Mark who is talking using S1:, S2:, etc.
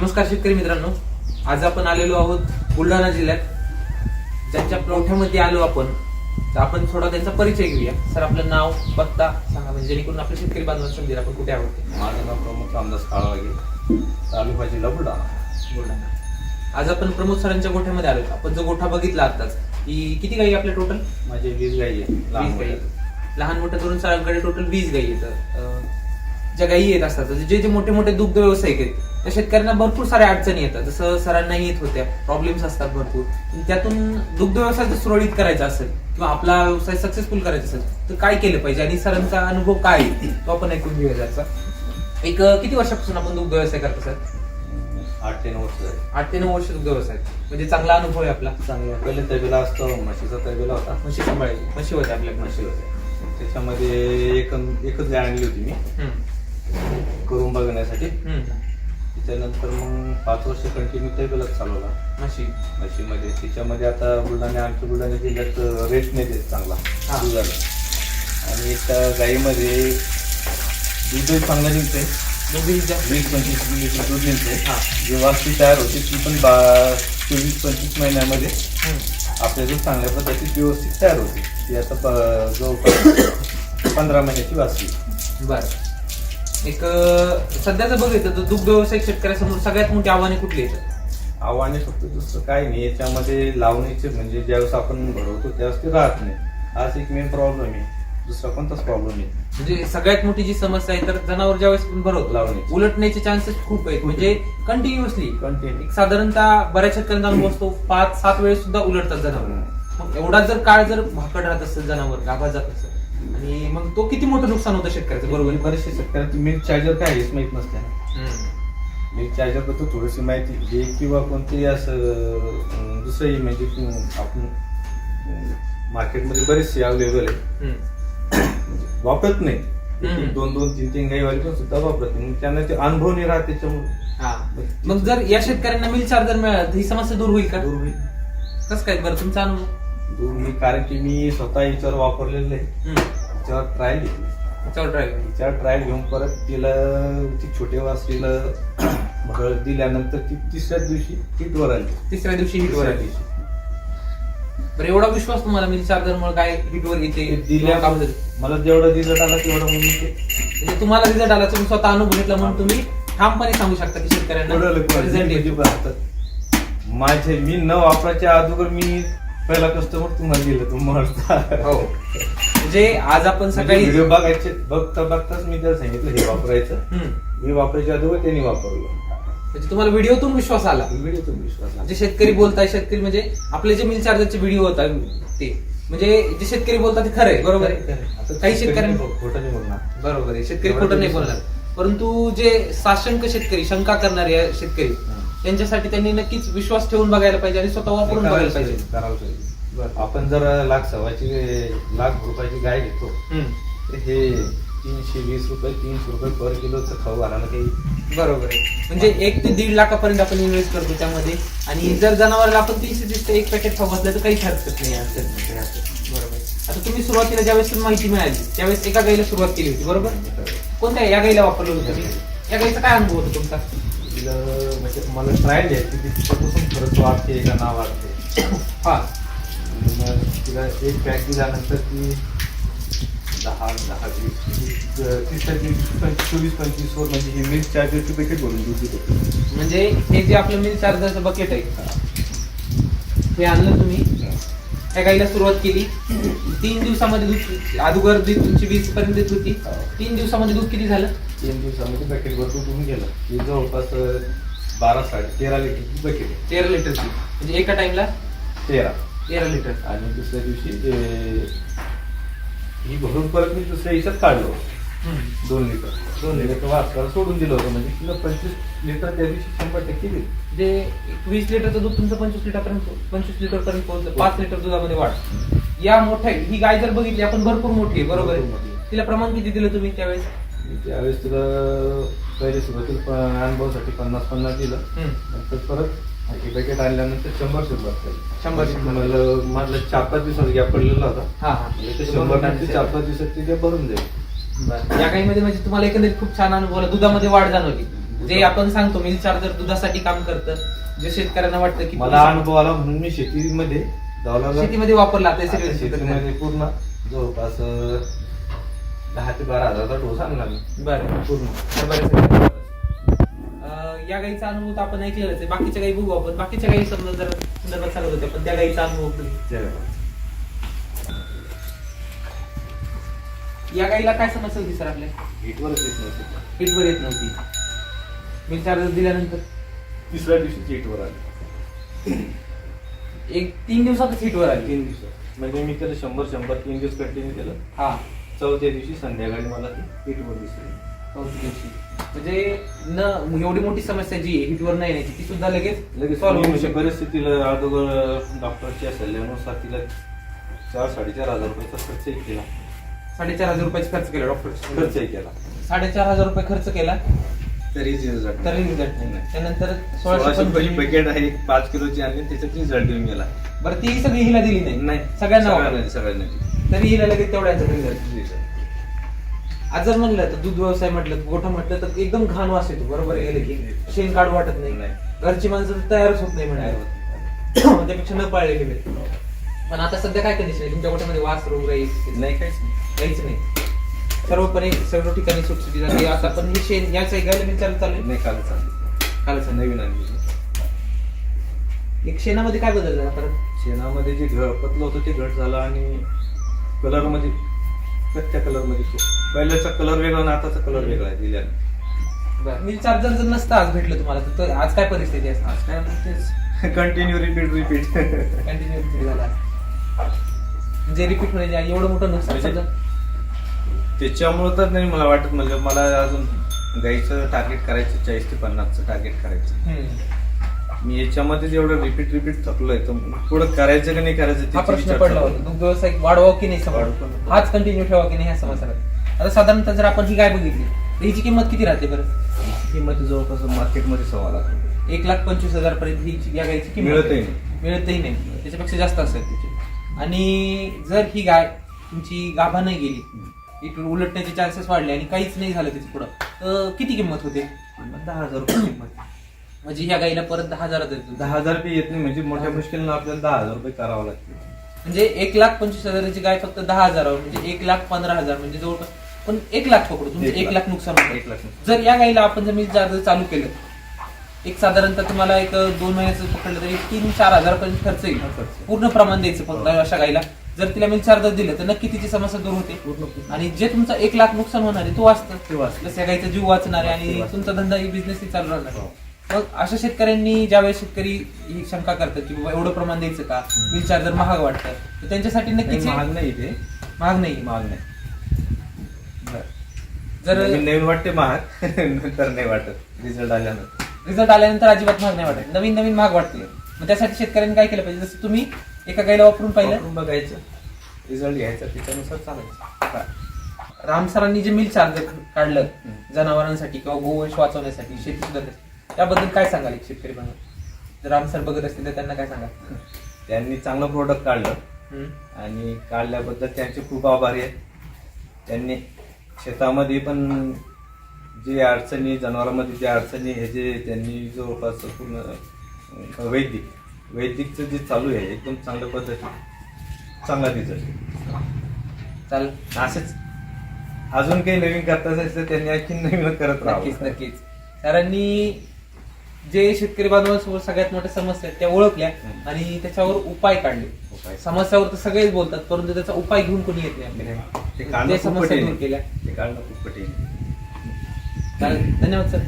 S1: नमस्कार शेतकरी मित्रांनो. आज आपण आलेलो आहोत बुलढाणा जिल्ह्यात. ज्यांच्या प्लॉठामध्ये आलो आपण तर आपण थोडा त्यांचा परिचय घेऊया. सर आपलं नाव पत्ता सांगा म्हणजे जेणेकरून आपल्या शेतकरी बांधवांना समजेल आपण कुठे आहोत.
S2: माझं नाव प्रमुख रामदास काळवागे तालुका जिल्हा बुलढाणा.
S1: बुलढाणा. आज आपण प्रमोद सरांच्या गोठ्यामध्ये आलो. आपण जो गोठा बघितला आताच की किती गाई आपल्या टोटल
S2: माझे वीस गाई आहे लहान
S1: गाई.
S2: मोठ्या.
S1: लहान धरून सरांकडे टोटल वीस गाई आहेत. ज्या गाई येत असतात जे जे मोठे मोठे दुग्ध व्यावसायिक आहेत त्या शेतकऱ्यांना भरपूर साऱ्या अडचणी येतात. जसं सरांना येत होत्या. प्रॉब्लेम्स असतात भरपूर. त्यातून दुग्ध व्यवसाय जर सुरळीत करायचा असेल किंवा आपला व्यवसाय सक्सेसफुल करायचा असेल तर काय केलं पाहिजे आणि सरांचा अनुभव काय आहे? तो आपण ऐकून घेऊया त्याचा. एक किती वर्षापासून आपण दुग्ध व्यवसाय करतो सर?
S2: आठ ते नऊ वर्ष
S1: आठ ते नऊ वर्ष दुग्ध व्यवसाय. म्हणजे चांगला अनुभव आहे आपला.
S2: चांगलं. पहिले तबेला असतो म्हशीचा तबेला होता.
S1: म्हशी सांभाळायची. म्हशी होत्या आपल्याकडे
S2: म्हशी होत्या. त्याच्यामध्ये एक एकच गाय आणली होती मी. करून बघण्यासाठी. त्याच्यानंतर मग पाच वर्ष कंटिन्यू तबेलाच चालवला.
S1: म्हशी
S2: म्हशीमध्ये त्याच्यामध्ये आता बुलढाणा आमच्या बुलढाणा जिल्ह्यात रेट नाही देत चांगला.
S1: हा.
S2: दुधाला. आणि एका गाईमध्ये दूधही चांगलं
S1: दोघीच्या
S2: वीस पंचवीस लिटर दूध निघते
S1: हा.
S2: जी वासती तयार होते ती पण बा चोवीस पंचवीस महिन्यामध्ये
S1: हम्म.
S2: आपल्या दूध चांगल्या पद्धतीत व्यवस्थित तयार होते. ती आता प- जवळपास पंधरा महिन्याची वाचली
S1: बर. एक सध्याचं बघितलं तर दुग्ध व्यवसायिक शेतकऱ्यासमोर सगळ्यात मोठी आव्हाने कुठली आहेत?
S2: आव्हाने फक्त दुसरं काही नाही. याच्यामध्ये लावणीचे म्हणजे ज्यावेळेस आपण भरवतो त्यावेळेस ते राहत नाही. हाच एक मेन प्रॉब्लेम आहे. दुसरा कोणताच प्रॉब्लेम नाही.
S1: म्हणजे सगळ्यात मोठी जी समस्या आहे तर जनावर ज्यावेळेस आपण भरवतो
S2: लावण्याची.
S1: उलटण्याचे चान्सेस खूप आहेत. म्हणजे कंटिन्युअसली
S2: कंटिन्यू
S1: एक साधारणतः बऱ्याच शेतकऱ्यांचा अनुभव असतो पाच सात वेळेस सुद्धा उलटतात जनावर. मग एवढा जर काळ जर भाकड राहत असेल जनावर गाभा जात असेल आणि मग तो किती मोठं नुकसान होतं शेतकऱ्याचं?
S2: बरोबर
S1: बरोबर
S2: बरेचसे शेतकऱ्यांची मिल्क चार्जर काय हेच माहीत नसते
S1: हम्म.
S2: मिल्क चार्जरबद्दल थोडीशी माहिती घे किंवा कोणतेही असं अं, दुसरंही म्हणजे आपण मार्केटमध्ये बरेचसे अवेलेबल आहे
S1: हम्म.
S2: वापरत नाही. एक- दोन दोन तीन तीन गाई वाली पण सुद्धा वापरत नाही. मग त्यांना ते अनुभव नाही राहत त्याच्यामुळे.
S1: हा. मग जर या शेतकऱ्यांना मिल चार्जर मिळालं तर ही समस्या दूर होईल का?
S2: दूर होईल.
S1: कसं काय? बरं तुमचा अनुभव?
S2: होईल कारण की मी स्वतः याच्यावर वापरलेलं आहे
S1: हम्म.
S2: त्याच्यावर ट्रायल घेतली
S1: चल ड्रायव्हर
S2: तिच्यावर ट्रायल घेऊन परत तिला ती छोटे वासरीला भरळ दिल्यानंतर ती तिसऱ्या दिवशी हिटवर आली
S1: तिसऱ्या दिवशी हिटवर आली बरं एवढा विश्वास तुम्हाला मिल चार्जर मुळे काय हिटवर येते
S2: ते दिल्या
S1: काम झालं.
S2: मला जेवढा रिझल्ट आला तेवढं म्हणून ते
S1: म्हणजे तुम्हाला रिझल्ट आला तुम्ही स्वतः अनुभव घेतला म्हणून तुम्ही ठामपणे सांगू शकता की शेतकऱ्यांना result येतो.
S2: बघतात. माझे मी न वापरायच्या अगोदर मी पहिला कस्टमर तुम्हाला दिलं तुम्हाला
S1: हो. म्हणजे आज आपण सकाळी
S2: व्हिडिओ बघायचे बघता बघताच मी त्याला सांगितलं हे वापरायचं. मी वापरायच्या अगोदर त्यांनी वापरलं.
S1: म्हणजे तुम्हाला व्हिडिओतून विश्वास आला.
S2: व्हिडिओ तुम्ही विश्वास
S1: जे शेतकरी बोलताय शेतकरी म्हणजे आपले जे मिल चार्जरचे व्हिडिओ होतात ते. म्हणजे जे शेतकरी बोलतात ते खरं आहे बरोबर आहे?
S2: आता
S1: काही शेतकऱ्यांना
S2: खोटं नाही बोलणार.
S1: बरोबर आहे. शेतकरी खोटं नाही बोलणार. परंतु जे साशंक शेतकरी शंका करणारे शेतकरी त्यांच्यासाठी त्यांनी नक्कीच विश्वास ठेवून बघायला पाहिजे आणि स्वतः वापरून बघायला पाहिजे.
S2: करायला पाहिजे.
S1: बरं.
S2: आपण जर लाख सव्वाची लाख रुपयाची गाय घेतो
S1: हम्म.
S2: तर हे तीनशे वीस रुपये तीनशे रुपये पर किलोचं खाऊ घालायला काही
S1: बरोबर आहे. म्हणजे एक ते दीड लाखापर्यंत आपण इन्व्हेस्ट करतो त्यामध्ये. आणि जर जनावराला आपण तीनशे तीस ते एक पॅकेट खाऊ घातलं तर काहीच हरकत नाही असेल बरोबर आहे. आता तुम्ही सुरुवातीला ज्यावेळेस तुम्ही माहिती मिळाली त्यावेळेस एका गाईला सुरुवात केली होती बरोबर? कोणत्या या गाईला वापरलं होतं तुम्ही? या गाईचा काय अनुभव होता तुमचा?
S2: तिला म्हणजे मला ट्रायल घ्यायची की तिच्यापासून खरंच वाढते का ना वाढते
S1: हा.
S2: मग तिला एक पॅक दिल्यानंतर ती दहा दहा वीस तीस चोवीस पंचवीस वर म्हणजे ही मिल्क चार्जरची पॅकेट भरून दूध देत
S1: म्हणजे हे जे आपलं मिल चार्जरचं बकेट आहे हे. आणलं तुम्ही? त्या गाईला सुरुवात केली. तीन दिवसामध्ये दूध अगोदर दूध तुमची वीस पर्यंत होती तीन दिवसामध्ये दूध किती झालं?
S2: तीन दिवसामध्ये पॅकेट भर होऊन गेलं. ही जवळपास बारा साडे तेरा लिटरची पॅकेट आहे.
S1: तेरा लिटरची म्हणजे एका टाइमला
S2: तेरा.
S1: तेरा लिटर
S2: आणि दुसऱ्या दिवशी ही भरून परत मी दुसऱ्या याच्यात काढलो दोन लिटर दोन लिटर वाचकाला सोडून दिलं होतं. म्हणजे तिला पंचवीस लिटर त्या दिवशी शंभर टक्के दिली.
S1: जे एक वीस लिटरचं दूध तुमचं पंचवीस लिटर पर्यंत पंचवीस लिटर पर्यंत पोहोचलं. पाच लिटर दुधामध्ये वाढ. या मोठ्या ही गाय जर बघितली आपण भरपूर मोठी आहे बरोबर
S2: भरपूर मोठी
S1: आहे
S2: आहे.
S1: तिला प्रमाण किती दिलं तुम्ही त्यावेळेस?
S2: त्यावेळेस तिला पहिले सुरुवातीला अनुभवासाठी पन्नास पन्नास दिलं. नंतर परत हे पॅकेट आणल्यानंतर शंभर सुरुवात केली.
S1: शंभर शंभर.
S2: मला माझा चार पाच दिवसाचा गॅप पडलेला होता. म्हणजे ते शंभर चार पाच दिवसात ते गॅप भरून जाईल.
S1: या गाईमध्ये म्हणजे तुम्हाला एकंदरीत खूप छान अनुभव आला दुधामध्ये वाढ जाणवली. जे आपण सांगतो मिल्क चार्जर दुधासाठी काम करतं जे शेतकऱ्यांना वाटतं की
S2: मला अनुभव आला म्हणून मी शेतीमध्ये
S1: शेतीमध्ये वापरला
S2: शेतीमध्ये. पूर्ण जवळपास ते बारा हजारचा डोस आणला मी.
S1: बरं
S2: पूर्ण.
S1: बरं सर. अं, या गाईचा अनुभव तर आपण ऐकलेलाच आहे. बाकीच्या गाई बघू आपण. बाकीच्या गाई समजा जर संदर्भात सांगत होत्या पण त्या गाईचा अनुभव. या गाईला काय समस्या होती सर आपल्या?
S2: हिटवरच येत नव्हते.
S1: हिटवर येत नव्हती. मिल्क चार्जर दिल्यानंतर?
S2: तिसऱ्या दिवशी हिटवर आले.
S1: एक तीन दिवसातच हिटवर आली.
S2: तीन दिवस म्हणजे मी केलं शंभर शंभर तीन दिवस कंटिन्यू केलं.
S1: हा.
S2: चौथ्या दिवशी संध्याकाळी मला ती हिटवर दिसली.
S1: चौथ्या दिवशी. म्हणजे न एवढी मोठी समस्या जी आहे हिटवर नाही येण्याची ती सुद्धा लगेच
S2: लगेच
S1: सॉल्व्ह होऊ
S2: म्हणजे
S1: शकते.
S2: परिस्थितीला अगोदर डॉक्टरच्या सल्ल्यानुसार तिला चार साडेचार हजार रुपयाचा खर्चही केला.
S1: साडेचार हजार रुपयाचा खर्च केला डॉक्टर
S2: खर्चही केला.
S1: साडेचार हजार रुपये खर्च केला.
S2: तरी रिझल्ट
S1: तरी रिझल्ट नाही. त्यानंतर सोळाशे
S2: रुपयाची
S1: पंचवीस
S2: पॅकेट आहे पाच किलोची आणली त्याच्यात रिझल्ट येऊन गेला.
S1: बरं ती सगळी हिला दिली नाही. सगळ्यांना
S2: सगळ्यांना
S1: तरी हिला लगेच तेवढ्याचा रिझल्ट. आज जर म्हणलं तर दूध व्यवसाय म्हटलं गोठा म्हटलं तर एकदम घाण वास येतो. बरोबर आहे गेलं की शेण काढू वाटत नाही.
S2: नाही.
S1: घरची माणसं तयारच होत नाही
S2: होत
S1: त्यापेक्षा न पाळलेले बरे. पण आता सध्या काय कंडिशन आहे? तुमच्या गोठ्यामध्ये वास रोग राहील
S2: नाही काहीच नाही.
S1: काहीच नाही. सर्वपणे सर्व ठिकाणी सुटसुटी झाली आता पण हे शेण याचं ऐकायला मी चालू चालू
S2: नाही काल चालली
S1: कालच
S2: नवीन आणली
S1: एक शेणामध्ये काय बदल झाला परत?
S2: शेणामध्ये जे घड पतलं होतं ते घट झालं आणि कलरमध्ये. कच्च्या कलरमध्ये तो पहिल्याचा कलर वेगळा आणि आताचा कलर वेगळा आहे दिल्याने
S1: बरं. मिल चार्जर जर नसतं आज भेटलं तुम्हाला तर- तर आज काय परिस्थिती असणार
S2: आज काय कंटिन्यू रिपीट रिपीट
S1: कंटिन्यू झाला. म्हणजे रिपीट म्हणजे एवढं मोठं नुकसान
S2: म्हणजे-
S1: समजा.
S2: त्याच्यामुळं तर नाही मला वाटत म्हणजे मला अजून गाईचं टार्गेट करायचं चाळीस ते पन्नासचं टार्गेट करायचं.
S1: हम्म.
S2: मी याच्यामध्ये जेवढं रिपीट रिपीट थकलोय तर पुढं करायचं की नाही करायचं
S1: हा
S2: त्याची
S1: प्रश्न पडला होता. दुग्ध व्यवसाय वाढवावं की नाही. समजा हाच कंटिन्यू ठेवा की नाही ह्या समस्या आता साधारणतः जर आपण ही गाय बघितली तर हिची किंमत किती राहते बरं
S2: किंमत जवळपास मार्केटमध्ये सव्वा लाख.
S1: एक लाख पंचवीस हजार पर्यंत ही या गायची किंमत
S2: मिळतही. नाही.
S1: मिळतही नाही त्याच्यापेक्षा जास्त असेल तिची आणि जर ही गाय तुमची गाभा नाही गेली इकडे उलटण्याचे चान्सेस वाढले आणि काहीच नाही झालं तिथे पुढं तर किती किंमत होते
S2: दहा हजार रुपये किंमत
S1: म्हणजे ह्या गाईला परत दहा हजार देतो
S2: दहा हजार रुपये येत नाही म्हणजे मोठ्या मुश्किलनं आपल्याला दहा हजार रुपये करावं लागते
S1: म्हणजे एक लाख पंचवीस हजाराची गाय फक्त दहा हजारावर म्हणजे एक लाख पंधरा हजार म्हणजे जवळपास पण एक लाख पकडू तुमचं
S2: एक
S1: एक
S2: लाख.
S1: नुकसान होतं
S2: एक लाख नुकसान.
S1: जर या गाईला आपण जर मी चार्जर चालू केलं एक साधारणतः तुम्हाला एक दोन महिन्याचं पकडलं तरी तीन चार हजारापर्यंत खर्च येईल
S2: खर्च.
S1: पूर्ण प्रमाण द्यायचं फक्त
S2: हो.
S1: अशा गाईला जर तिला मी चार्जर दिलं तर नक्की तिची समस्या दूर होते
S2: पूर्ण.
S1: आणि जे तुमचं एक लाख नुकसान होणार आहे तो वाचतं
S2: ते वाचतं.
S1: जसं या गाईचा जीव वाचणार आहे आणि
S2: वाचतं.
S1: तुमचा धंदा बिझनेस चालू राहणार
S2: हो.
S1: मग अशा शेतकऱ्यांनी ज्यावेळेस शेतकरी ही शंका करतात की बाबा एवढं प्रमाण द्यायचं का. व्हील चार्जर महाग वाटतं तर त्यांच्यासाठी नक्कीच हे
S2: महाग नाही ते.
S1: महाग नाही.
S2: महाग नाही.
S1: जर
S2: नवीन नवीन वाटते महाग नंतर नाही वाटत. रिझल्ट आल्यानंतर.
S1: रिझल्ट आल्यानंतर अजिबात महाग नाही वाटत. नवीन नवीन महाग वाटते. मग त्यासाठी शेतकऱ्यांनी काय केलं पाहिजे? जसं तुम्ही एका गाईला वापरून पाहिलं.
S2: वापरून बघायचं. रिझल्ट घ्यायचा. त्याच्यानुसार चालायचं.
S1: रामसरांनी जे मिल चार्जर काढलं
S2: हम्म.
S1: जनावरांसाठी किंवा गोवंश वाचवण्यासाठी शेती सुधारण्यासाठी त्याबद्दल काय सांगाल एक शेतकरी बनून जर रामसर बघत असतील तर त्यांना काय सांगाल?
S2: त्यांनी चांगलं प्रोडक्ट काढलं.
S1: हम्म.
S2: आणि काढल्याबद्दल त्यांचे खूप आभारी आहेत. त्यांनी शेतामध्ये पण जे अडचणी जनावरांमध्ये जे अडचणी हे जे त्यांनी जवळपास पूर्ण अं, वैदिक वैदिकचं जे चालू आहे एकदम चांगल्या पद्धती चांगला रिझल्ट
S1: चालेल.
S2: असेच अजून काही नवीन करता असेल तर त्यांनी आणखी नवीन करत
S1: नक्कीच नक्कीच. सरांनी जे शेतकरी बांधवांसोबत सगळ्यात मोठ्या समस्या आहेत त्या ओळखल्या. आणि त्याच्यावर उपाय काढले
S2: उपाय.
S1: समस्यावर तर सगळेच बोलतात परंतु त्याचा उपाय घेऊन कोणी येत नाही आपल्याकडे समस्या दूर केल्या
S2: आहे. ते काढणं खूप कठीण आहे.
S1: चालेल धन्यवाद सर